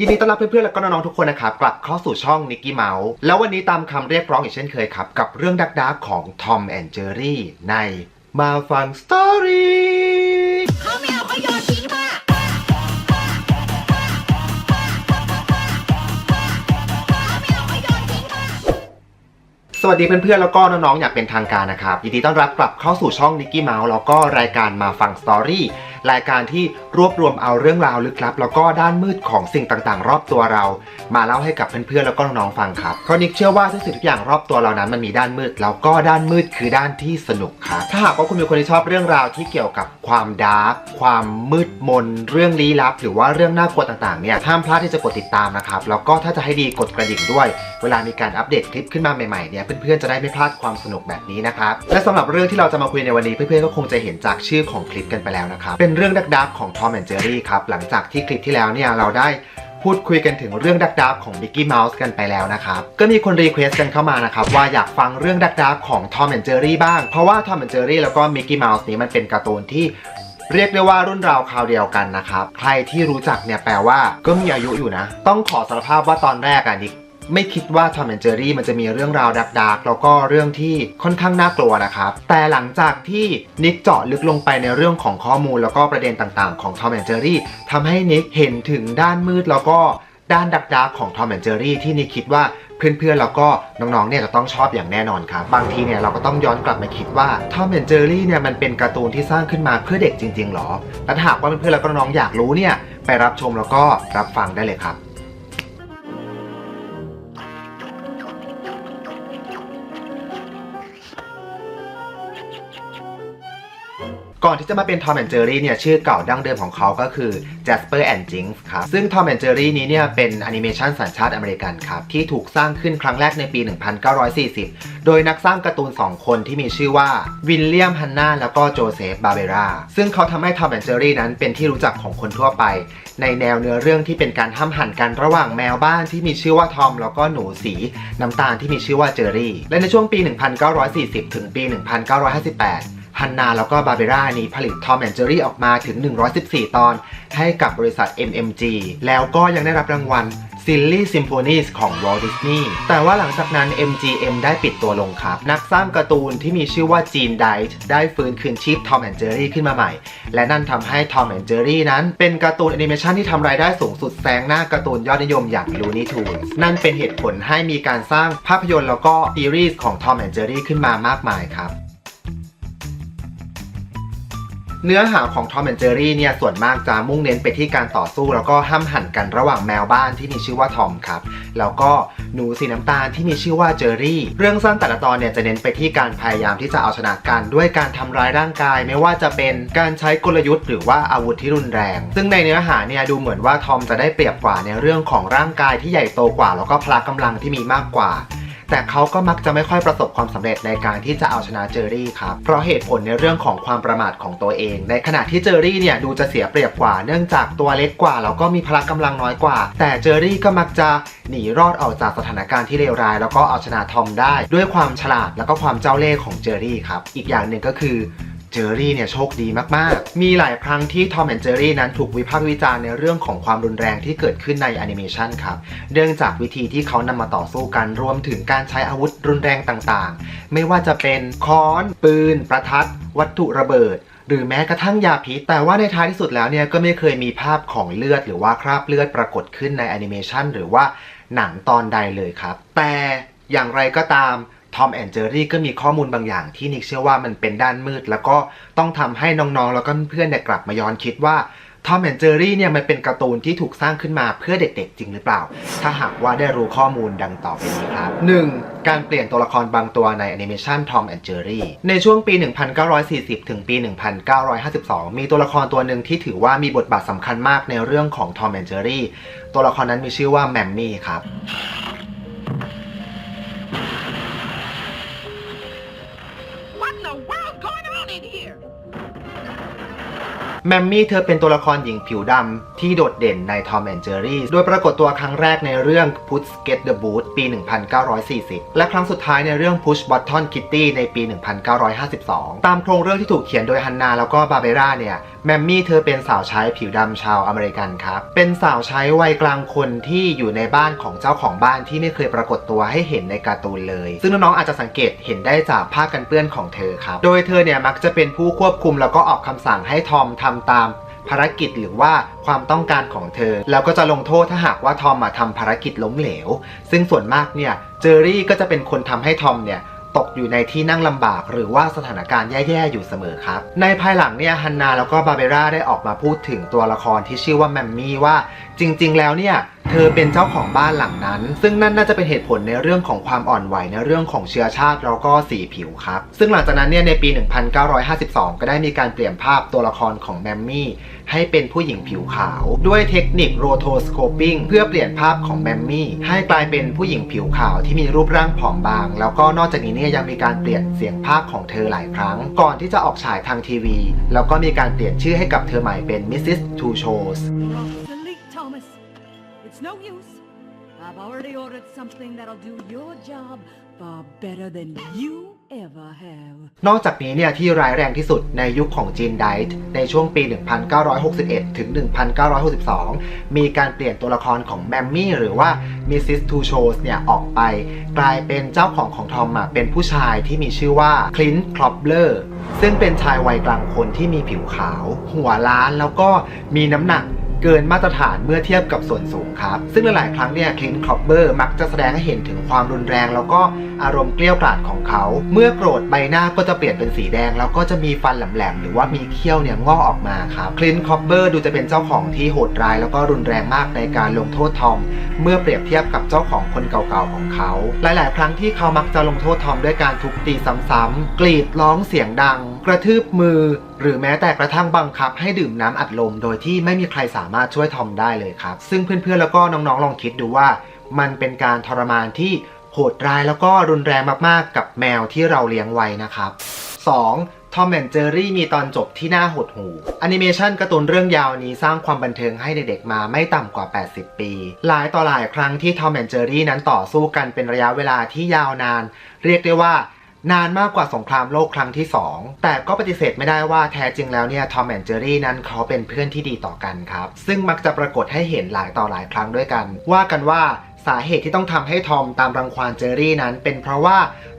ยินดีต้อนรับเพื่อนๆ และก็น้องๆ ทุกคนนะครับ กลับเข้าสู่ช่องนิกกี้เมาส์แล้ววันนี้ตามคำเรียกร้องอีกเช่นเคยครับ กับเรื่องดักดักๆของทอมแอนเจอรี่ในมาฟังสตอรี่เขาไม่เอาเขาโยนทิ้งค่ะเขาไม่เอาเขาโยนทิ้งค่ะสวัสดีเพื่อนๆ แล้วก็น้องๆ อยากเป็นทางการนะครับ ยินดีต้อนรับกลับเข้าสู่ช่องนิกกี้เมาส์แล้วก็รายการมาฟังสตอรี่ รายการที่รวบรวมเอาเรื่องราวลึกลับ แล้วก็ด้านมืดของสิ่งต่างๆ รอบตัวเรา มาเล่าให้กับเพื่อนๆแล้วก็น้องๆฟังครับเพราะนิกเชื่อว่าทุกสิ่งทุกอย่างรอบตัวเรานั้นมันมีด้านมืด แล้วก็ด้านมืดคือด้านที่สนุกครับถ้าหากว่าคุณเป็นคนที่ชอบเรื่องราวที่เกี่ยวกับความดาร์กความมืดมน เรื่องลี้ลับ หรือว่าเรื่องน่ากลัวต่างๆเนี่ยห้ามพลาดที่จะกดติดตามนะครับแล้วก็ถ้าจะให้ดีกดกระดิ่งด้วย เวลามีการอัปเดตคลิปขึ้นมาใหม่ๆเนี่ยเพื่อนๆจะได้ไม่พลาดความสนุกแบบนี้นะครับและสำหรับเรื่องที่เราจะมาคุยในวันนี้เพื่อนๆก็คงจะเห็นจากชื่อของคลิปกันไปแล้วนะครับเป็นเรื่องดักๆของทอมแอนเจอรี่ครับ หลังจากที่คลิปที่แล้วเนี่ยเราได้พูดคุยกันถึงเรื่องดักๆของมิกกี้เมาส์กันไปแล้วนะครับ ก็มีคนรีเควสต์กันเข้ามานะครับ ว่าอยากฟังเรื่องดักๆของทอมแอนเจอรี่บ้าง เพราะว่าทอมแอนเจอรี่แล้วก็มิกกี้เมาส์นี้มันเป็นการ์ตูนที่เรียกได้ว่ารุ่นราวคราวเดียวกันนะครับ ใครที่รู้จักเนี่ยแปลว่าก็มีอายุอยู่นะ ต้องขอสารภาพว่าตอนแรกอะนิก ไม่คิดว่าทอมแอนเจอรี่มันจะมีเรื่องราวดักๆแล้วก็เรื่องที่ค่อนข้างน่ากลัวนะครับ แต่หลังจากที่นิกเจาะลึกลงไปในเรื่องของข้อมูลแล้วก็ประเด็นต่างๆ ของทอมแอนเจอรี่ทำให้นิกเห็นถึงด้านมืดแล้วก็ด้านดักๆของทอมแอนเจอรี่ที่นิกคิดว่าเพื่อนๆแล้วก็น้องๆเนี่ยจะต้องชอบอย่างแน่นอนครับ บางทีเนี่ยเราก็ต้องย้อนกลับมาคิดว่าทอมแอนเจอรี่เนี่ยมันเป็นการ์ตูนที่สร้างขึ้นมาเพื่อเด็กจริงๆหรอ และถ้าหากว่าเพื่อนๆแล้วก็น้องๆอยากรู้เนี่ยไปรับชมแล้วก็รับฟังได้เลยครับ ก่อนที่จะมาเป็นทอมแอนเจอรี่เนี่ยชื่อเก่าดั้งเดิมของเขาก็คือ Jasper and Jinx ครับ ซึ่งทอมแอนเจอรี่นี้เนี่ยเป็นแอนิเมชันสัญชาติอเมริกันครับ ที่ถูกสร้างขึ้นครั้งแรกในปี 1940 โดยนักสร้างการ์ตูน 2 คนที่มีชื่อว่าวิลเลียมฮันนาแล้วก็โจเซฟบาเบราซึ่งเขาทำให้ทอมแอนเจอรี่นั้นเป็นที่รู้จักของคนทั่วไป ในแนวเนื้อเรื่องที่เป็นการห้ามหันกันระหว่างแมวบ้านที่มีชื่อว่าทอมแล้วก็หนูสีน้ำตาลที่มีชื่อว่าเจอรี่ และในช่วงปี 1940 ถึงปี 1958 ฮันนาแล้วก็บาเบรานี้ผลิตทอมแอนเจอรี่ออกมาถึง 114 ตอน ให้กับบริษัท MMG แล้วก็ยังได้รับรางวัล Silly Symphonies ของ Walt Disney แต่ว่าหลังจากนั้น MGM ได้ปิดตัวลงครับ นักสร้างการ์ตูนที่มีชื่อว่าจีนไดท์ได้ฟื้นคืนชีพทอมแอนเจอรี่ขึ้นมาใหม่ และนั่นทำให้ทอมแอนเจอรี่นั้น เป็นการ์ตูนแอนิเมชันที่ทำรายได้สูงสุดแซงหน้าการ์ตูนยอดนิยมอย่าง Looney Tunes นั่นเป็นเหตุผลให้มีการสร้างภาพยนตร์แล้วก็ซีรีส์ของทอมแอนเจอรี่ขึ้นมามากมายครับ เนื้อหาของ Tom and Jerry เนี่ยส่วนมากจะมุ่งเน้นไปที่การต่อสู้ แล้วก็ห้ามหันกันระหว่างแมวบ้านที่มีชื่อว่าทอมครับ แล้วก็หนูสีน้ำตาลที่มีชื่อว่าเจอรี่ เรื่องสั้นแต่ละตอนเนี่ยจะเน้นไปที่การพยายามที่จะเอาชนะกันด้วยการทำร้ายร่างกาย ไม่ว่าจะเป็นการใช้กลยุทธ์หรือว่าอาวุธที่รุนแรง ซึ่งในเนื้อหาเนี่ยดูเหมือนว่าทอมจะได้เปรียบกว่าในเรื่องของร่างกายที่ใหญ่โตกว่า แล้วก็พละกำลังที่มีมากกว่า แต่เขาก็มักจะไม่ค่อยประสบความสำเร็จในการที่จะเอาชนะเจอรี่ครับ เพราะเหตุผลในเรื่องของความประมาทของตัวเอง ในขณะที่เจอรี่เนี่ยดูจะเสียเปรียบกว่า เนื่องจากตัวเล็กกว่าแล้วก็มีพละกำลังน้อยกว่า แต่เจอรี่ก็มักจะหนีรอดออกจากสถานการณ์ที่เลวร้าย แล้วก็เอาชนะทอมได้ ด้วยความฉลาดแล้วก็ความเจ้าเล่ห์ของเจอรี่ครับ อีกอย่างหนึ่งก็คือ เจอรี่เนี่ยโชคดีมากๆ มีหลายครั้งที่ทอมแอนเจอรี่นั้นถูกวิพากษ์วิจารณ์ในเรื่องของความรุนแรงที่เกิดขึ้นในแอนิเมชันครับ เนื่องจากวิธีที่เขานำมาต่อสู้กันรวมถึงการใช้อาวุธรุนแรงต่างๆ ไม่ว่าจะเป็นค้อน ปืน ประทัด วัตถุระเบิดหรือแม้กระทั่งยาพิษ แต่ว่าในท้ายที่สุดแล้วเนี่ยก็ไม่เคยมีภาพของเลือด หรือว่าคราบเลือดปรากฏขึ้นในแอนิเมชันหรือว่าหนังตอนใดเลยครับ แต่อย่างไรก็ตาม ทอมแอนเจอรี่ก็มีข้อมูลบางอย่างที่นิกเชื่อว่ามันเป็นด้านมืด แล้วก็ต้องทำให้น้องๆ แล้วก็เพื่อนเนี่ยกลับมาย้อนคิดว่าทอมแอนเจอรี่เนี่ยมันเป็นการ์ตูนที่ถูกสร้างขึ้นมาเพื่อเด็กๆ จริงหรือเปล่า ถ้าหากว่าได้รู้ข้อมูลดังต่อไปนี้ครับ 1. การเปลี่ยนตัวละครบางตัวในแอนิเมชันทอมแอนเจอรี่ในช่วงปี 1940 ถึงปี 1952 มีตัวละครตัวหนึ่งที่ถือว่ามีบทบาทสำคัญมากในเรื่องของทอมแอนเจอรี่ตัวละครนั้นมีชื่อว่าแมมมี่ครับ แมมมี่เธอเป็นตัวละครหญิงผิวดำที่โดดเด่นใน Tom and Jerry โดยปรากฏตัวครั้งแรกในเรื่อง Push Get the Boot ปี 1940 และครั้งสุดท้ายในเรื่อง Push Button Kitty ในปี 1952 ตามโครงเรื่องที่ถูกเขียนโดยฮันนาแล้วก็บาเบร่าเนี่ย แมมมี่เธอเป็นสาวใช้ผิวดำชาวอเมริกันครับ เป็นสาวใช้วัยกลางคนที่อยู่ในบ้านของเจ้าของบ้านที่ไม่เคยปรากฏตัวให้เห็นในการ์ตูนเลย ซึ่งน้องๆอาจจะสังเกตเห็นได้จากผ้ากันเปื้อนของเธอครับ โดยเธอเนี่ยมักจะเป็นผู้ควบคุมแล้วก็ออกคำสั่งให้ทอมทำตามภารกิจหรือว่าความต้องการของเธอ แล้วก็จะลงโทษถ้าหากว่าทอมมาทำภารกิจล้มเหลว ซึ่งส่วนมากเนี่ยเจอรี่ก็จะเป็นคนทำให้ทอมเนี่ย ตกอยู่ในที่นั่งลำบาก หรือว่าสถานการณ์แย่ๆอยู่เสมอครับ ในภายหลังเนี่ยฮันนาแล้วก็บาเบร่าได้ออกมาพูดถึงตัวละครที่ชื่อว่าแมมมี่ว่า จริง ๆ แล้วเนี่ยเธอเป็นเจ้าของบ้านหลังนั้น ซึ่งนั่นน่าจะเป็นเหตุผลในเรื่องของความอ่อนไหวในเรื่องของเชื้อชาติแล้วก็สีผิวครับ ซึ่งหลังจากนั้นเนี่ยในปี 1952 ก็ได้มีการเปลี่ยนภาพตัวละครของแมมมี่ให้เป็นผู้หญิงผิวขาว ด้วยเทคนิคโรโทสโคปิ n งเพื่อเปลี่ยนภาพของแมมมี่ให้กลายเป็นผู้หญิงผิวขาวที่มีรูปร่างผอมบาง แล้วก็นอกจากนี้เนี่ยยังมีการเปลี่ยนเสียงภาคของเธอหลายครั้ง ก่อนที่จะออกฉายทางทีวี แล้วก็มีการเปลี่ยนชื่อให้กับเธอใหม่เป็น Mrs. Two Shows Delete, Thomas. It's no use. I've already ordered something that'll do your job far better than you ever have. นอกจากนี้เนี่ยที่ร้ายแรงที่สุดในยุคของจีนไดท์ในช่วงปี 1961 ถึง 1962 มีการเปลี่ยนตัวละครของแมมมี่หรือว่า Mrs. Two Shows เนี่ยออกไป กลายเป็นเจ้าของของทอมอะเป็นผู้ชายที่มีชื่อว่าคลินต์คลอปเลอร์ซึ่งเป็นชายวัยกลางคนที่มีผิวขาว หัวล้านแล้วก็มีน้ำหนัก เกินมาตรฐานเมื่อเทียบกับส่วนสูงครับ ซึ่งหลายๆครั้งเนี่ยคลินคลอปเบอร์มักจะแสดงให้เห็นถึงความรุนแรง แล้วก็อารมณ์เกลี้ยวกล่อมของเขา เมื่อโกรธใบหน้าก็จะเปลี่ยนเป็นสีแดง แล้วก็จะมีฟันแหลมๆหรือว่ามีเขี้ยวเนี่ยงอกออกมาครับคลินคลอปเบอร์ดูจะเป็นเจ้าของที่โหดร้าย แล้วก็รุนแรงมากในการลงโทษทอม เมื่อเปรียบเทียบกับเจ้าของคนเก่าๆของเขา หลาย ๆ ครั้งที่เขามักจะลงโทษทอมด้วยการทุบตีซ้ำๆกรีดร้องเสียงดัง กระทืบมือ หรือแม้แต่กระทั่งบังคับให้ดื่มน้ำอัดลม โดยที่ไม่มีใครสามารถช่วยทอมได้เลยครับ ซึ่งเพื่อนๆแล้วก็น้องๆลองคิดดูว่า มันเป็นการทรมานที่โหดร้ายแล้วก็รุนแรงมากๆ กับแมวที่เราเลี้ยงไว้นะครับ 2. ทอมแอนเจอรี่มีตอนจบที่น่าหดหูแอนิเมชันการ์ตูนเรื่องยาวนี้สร้างความบันเทิงให้เด็กๆมาไม่ต่ำกว่า 80 ปี หลายต่อหลายครั้งที่ทอมแอนเจอรี่นั้นต่อสู้กันเป็นระยะเวลาที่ยาวนาน เรียกได้ว่า นานมากกว่าสงครามโลกครั้งที่ 2 แต่ก็ปฏิเสธไม่ได้ว่าแท้จริงแล้วเนี่ยทอมแอนเจอรี่นั้นเขาเป็นเพื่อนที่ดีต่อกันครับ ซึ่งมักจะปรากฏให้เห็นหลายต่อหลายครั้งด้วยกัน ว่ากันว่าสาเหตุที่ต้องทำให้ทอมตามรังควานเจอรี่นั้น เป็นเพราะว่า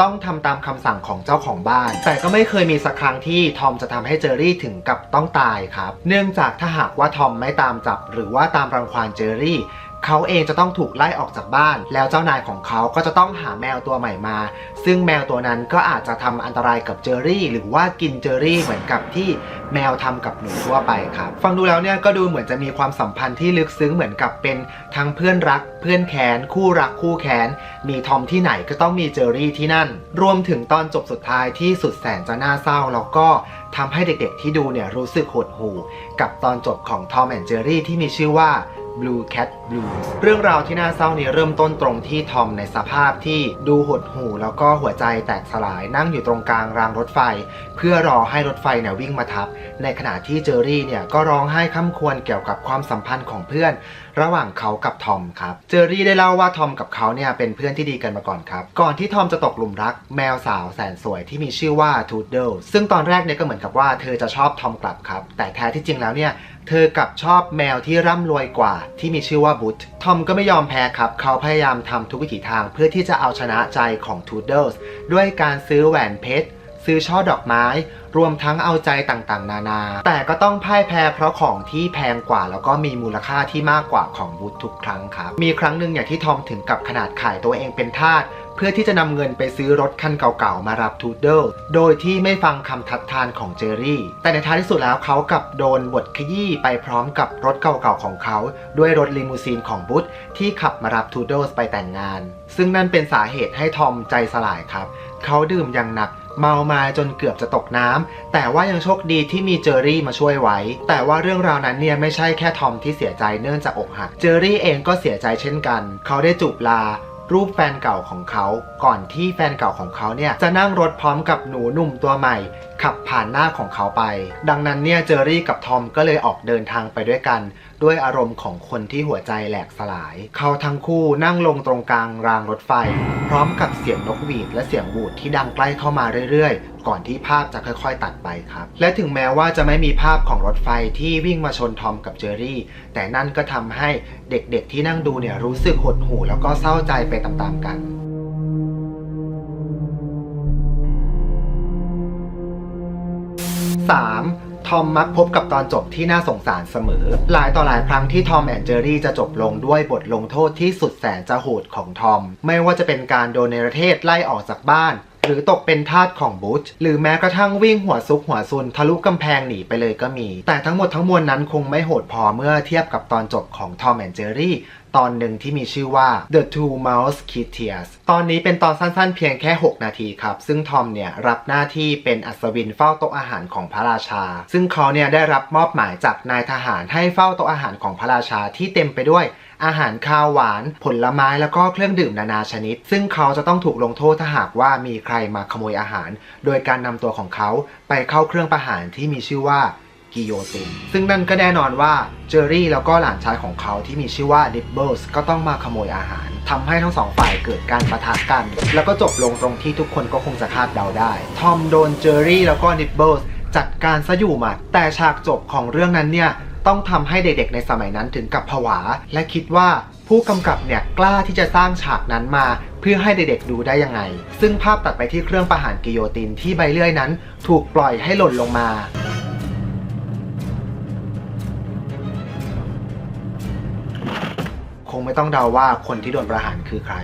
ต้องทำตามคำสั่งของเจ้าของบ้าน แต่ก็ไม่เคยมีสักครั้งที่ทอมจะทำให้เจอรี่ถึงกับต้องตายครับ เนื่องจากถ้าหากว่าทอมไม่ตามจับ หรือว่าตามรังควานเจอรี่ เขาเองจะต้องถูกไล่ออกจากบ้าน แล้วเจ้านายของเขาก็จะต้องหาแมวตัวใหม่มา ซึ่งแมวตัวนั้นก็อาจจะทำอันตรายกับเจอรี่ หรือว่ากินเจอรี่เหมือนกับที่แมวทำกับหนูทั่วไปครับ ฟังดูแล้วเนี่ยก็ดูเหมือนจะมีความสัมพันธ์ที่ลึกซึ้งเหมือนกับเป็นทั้งเพื่อนรัก เพื่อนแค้น คู่รักคู่แค้น มีทอมที่ไหนก็ต้องมีเจอรี่ที่นั่น รวมถึงตอนจบสุดท้ายที่สุดแสนจะน่าเศร้าแล้วก็ทำให้เด็กๆที่ดูเนี่ยรู้สึกหดหู่กับตอนจบของทอมแอนเจอรี่ที่มีชื่อว่า Blue Cat Blues เรื่องราวที่น่าเศร้านี้เริ่มต้นตรงที่ทอมในสภาพที่ดูหดหู่แล้วก็หัวใจแตกสลายนั่งอยู่ตรงกลางรางรถไฟ เพื่อรอให้รถไฟเนี่ยวิ่งมาทับ ในขณะที่เจอรี่เนี่ยก็ร้องไห้ค่ำควรเกี่ยวกับความสัมพันธ์ของเพื่อน ระหว่างเขากับทอมครับ เจอรี่ได้เล่าว่าทอมกับเขาเนี่ยเป็นเพื่อนที่ดีกันมาก่อนครับ ก่อนที่ทอมจะตกหลุมรักแมวสาวแสนสวยที่มีชื่อว่าทูดเดิลซึ่งตอนแรกเนี่ยก็เหมือนกับว่าเธอจะชอบทอมกลับครับ แต่แท้ที่จริงแล้วเนี่ย เธอกลับชอบแมวที่ร่ำรวยกว่า ที่มีชื่อว่าบุตทอมก็ไม่ยอมแพ้ครับ เขาพยายามทำทุกวิถีทางเพื่อที่จะเอาชนะใจของทูดเดิลส์ด้วยการซื้อแหวนเพชร ซื้อช่อดอกไม้ รวมทั้งเอาใจต่างๆ นานา แต่ก็ต้องพ่ายแพ้เพราะของที่แพงกว่า แล้วก็มีมูลค่าที่มากกว่าของบูธทุกครั้งครับ มีครั้งหนึ่งอย่างที่ทอมถึงกับขนาดขายตัวเองเป็นทาสเพื่อที่จะนำเงินไปซื้อรถคันเก่าๆ มารับทูดเดิลโดยที่ไม่ฟังคำทัดทานของเจอรี่ แต่ในท้ายที่สุดแล้วเขากับโดนบทขยี้ไปพร้อมกับรถเก่าๆ ของเขา ด้วยรถลิมูซีนของบูธที่ขับมารับทูดเดิลไปแต่งงาน ซึ่งนั่นเป็นสาเหตุให้ทอมใจสลายครับ เขาดื่มอย่างหนัก เมามาจนเกือบจะตกน้ำแต่ว่ายังโชคดีที่มีเจอรี่มาช่วยไว้ แต่ว่าเรื่องราวนั้นเนี่ยไม่ใช่แค่ทอมที่เสียใจเนื่องจากอกหัก เจอรี่เองก็เสียใจเช่นกัน เขาได้จูบลารูปแฟนเก่าของเขา ก่อนที่แฟนเก่าของเขาเนี่ยจะนั่งรถพร้อมกับหนูหนุ่มตัวใหม่ ขับผ่านหน้าของเขาไป ดังนั้นเนี่ยเจอรี่กับทอมก็เลยออกเดินทางไปด้วยกัน ด้วยอารมณ์ของคนที่หัวใจแหลกสลาย เขาทั้งคู่นั่งลงตรงกลางรางรถไฟ พร้อมกับเสียงนกหวีดและเสียงวูดที่ดังใกล้เข้ามาเรื่อยๆ ก่อนที่ภาพจะค่อยๆ ตัดไปครับ และถึงแม้ว่าจะไม่มีภาพของรถไฟที่วิ่งมาชนทอมกับเจอรี่ แต่นั่นก็ทำให้เด็กๆที่นั่งดูเนี่ยรู้สึกหดหู่แล้วก็เศร้าใจไปตามๆกัน 3. ทอมมักพบกับตอนจบที่น่าสงสารเสมอ หลายต่อหลายครั้งที่ทอมแอนเจอรี่จะจบลงด้วยบทลงโทษที่สุดแสนจะโหดของทอม ไม่ว่าจะเป็นการโดนในประเทศไล่ออกจากบ้านหรือตกเป็นทาสของบูชหรือแม้กระทั่งวิ่งหัวซุกหัวซุนทะลุกำแพงหนีไปเลยก็มี แต่ทั้งหมดทั้งมวลนั้นคงไม่โหดพอเมื่อเทียบกับตอนจบของทอมแอนเจอรี่ ตอนหนึ่งที่มีชื่อว่า The Two Mouse Kitties ตอนนี้เป็นตอนสั้นๆเพียงแค่ 6 นาทีครับ ซึ่งทอมเนี่ยรับหน้าที่เป็นอัศวินเฝ้าโต๊ะอาหารของพระราชา ซึ่งเขาเนี่ยได้รับมอบหมายจากนายทหารให้เฝ้าโต๊ะอาหารของพระราชาที่เต็มไปด้วยอาหารคาวหวาน ผลไม้แล้วก็เครื่องดื่มนานาชนิด ซึ่งเขาจะต้องถูกลงโทษถ้าหากว่ามีใครมาขโมยอาหาร โดยการนำตัวของเขาไปเข้าเครื่องประหารที่มีชื่อว่า กิโยติน ซึ่งนั่นก็แน่นอนว่าเจอรี่แล้วก็หลานชายของเขาที่มีชื่อว่าดิบเบิลส์ก็ต้องมาขโมยอาหารทำให้ทั้งสองฝ่ายเกิดการประทะกัน แล้วก็จบลงตรงที่ทุกคนก็คงจะคาดเดาได้ ทอมโดนเจอรี่แล้วก็ดิบเบิลส์จัดการซะอยู่หมัดแต่ฉากจบของเรื่องนั้นเนี่ยต้องทำให้เด็กๆในสมัยนั้นถึงกับผวา และคิดว่าผู้กำกับเนี่ยกล้าที่จะสร้างฉากนั้นมา เพื่อให้เด็กๆดูได้ยังไง ซึ่งภาพตัดไปที่เครื่องประหารกิโยตินที่ใบเลื่อยนั้น ถูกปล่อยให้หล่นลงมา งไม่ต้องเดาว่าคนที่โดนประหารคือใคร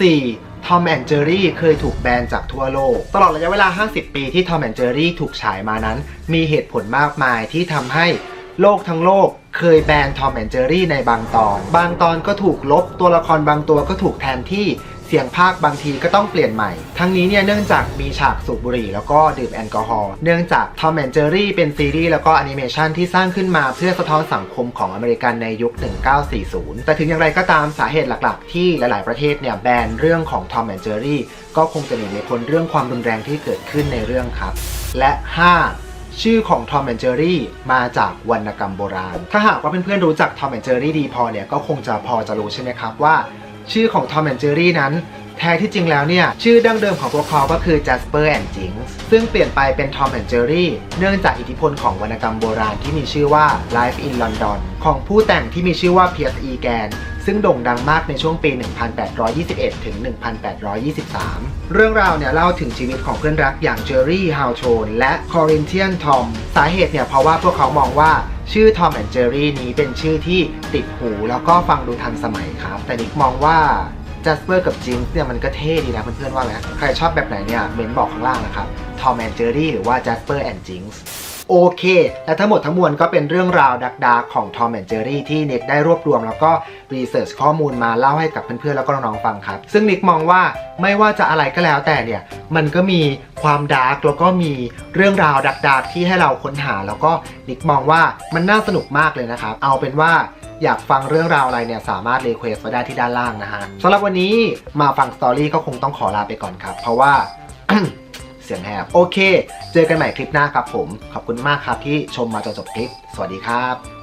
4. ทอมแอนเจอรี่เคยถูกแบนจากทั่วโลก ตลอดระยะเวลา 50 ปีที่ทอมแอนเจอรี่ถูกฉายมานั้น มีเหตุผลมากมายที่ทำให้โลกทั้งโลกเคยแบนทอมแอนเจอรี่ในบางตอน บางตอนก็ถูกลบตัวละครบางตัวก็ถูกแทนที่ เสียงภาคบางทีก็ต้องเปลี่ยนใหม่ ทั้งนี้เนี่ยเนื่องจากมีฉากสูบบุหรี่แล้วก็ดื่มแอลกอฮอล์ เนื่องจาก Tom and Jerry เป็นซีรีส์แล้วก็แอนิเมชันที่สร้างขึ้นมาเพื่อสะท้อนสังคมของอเมริกันในยุค 1940 แต่ถึงอย่างไรก็ตามสาเหตุหลักๆ ที่หลาย ๆ ประเทศเนี่ยแบนเรื่องของ Tom and Jerry ก็คงจะหนีไม่พ้นเรื่องความรุนแรงที่เกิดขึ้นในเรื่องครับ และ 5ชื่อของ Tom and Jerry มาจากวรรณกรรมโบราณ ถ้าหากว่าเพื่อนๆรู้จัก Tom and Jerry ดีพอเนี่ย ก็คงจะพอจะรู้ใช่ไหมครับว่า ชื่อของ Tom and Jerry นั้น แท้ที่จริงแล้วเนี่ย ชื่อดั้งเดิมของพวกเขาก็คือ Jasper and Jinx ซึ่งเปลี่ยนไปเป็น Tom and Jerry เนื่องจากอิทธิพลของวรรณกรรมโบราณที่มีชื่อว่า Life in London ของผู้แต่งที่มีชื่อว่า Piers Egan ซึ่งโด่งดังมากในช่วงปี 1821 ถึง 1823 เรื่องราวเนี่ยเล่าถึงชีวิตของเพื่อนรักอย่างเจอรี่ ฮาวโชน และ Corinthian Tom สาเหตุเนี่ยเพราะว่าพวกเขามองว่า ชื่อ Tom and Jerry นี้เป็นชื่อที่ติดหูแล้วก็ฟังดูทันสมัยครับ แต่นิกมองว่าจัสเปอร์กับจิงเนี่ยมันก็เท่ดีนะเพื่อนๆว่าไหมใครชอบแบบไหนเนี่ยเมนบอกข้างล่างนะครับทอมแอนเจอรี่หรือว่าจัสเโอเค และทั้งหมดทั้งมวลก็เป็นเรื่องราวดักดาของทอมแอนเจอรี่ที่นิกได้รวบรวม แล้วก็รีเสิร์ชข้อมูลมาเล่าให้กับเพื่อนๆแล้วก็น้องๆฟังครับ ซึ่งนิกมองว่าไม่ว่าจะอะไรก็แล้วแต่เนี่ย มันก็มีความดาร์กแล้วก็มีเรื่องราวดักดาที่ให้เราค้นหา แล้วก็นิกมองว่ามันน่าสนุกมากเลยนะครับ เอาเป็นว่าอยากฟังเรื่องราวอะไรเนี่ยสามารถรีเควสไว้ได้ที่ด้านล่างนะฮะสำหรับวันนี้มาฟังสตอรี่ก็คงต้องขอลาไปก่อนครับ เพราะว่า เสียงแหบโอเค เจอกันใหม่คลิปหน้าครับผม ขอบคุณมากครับที่ชมมาจนจบคลิป สวัสดีครับ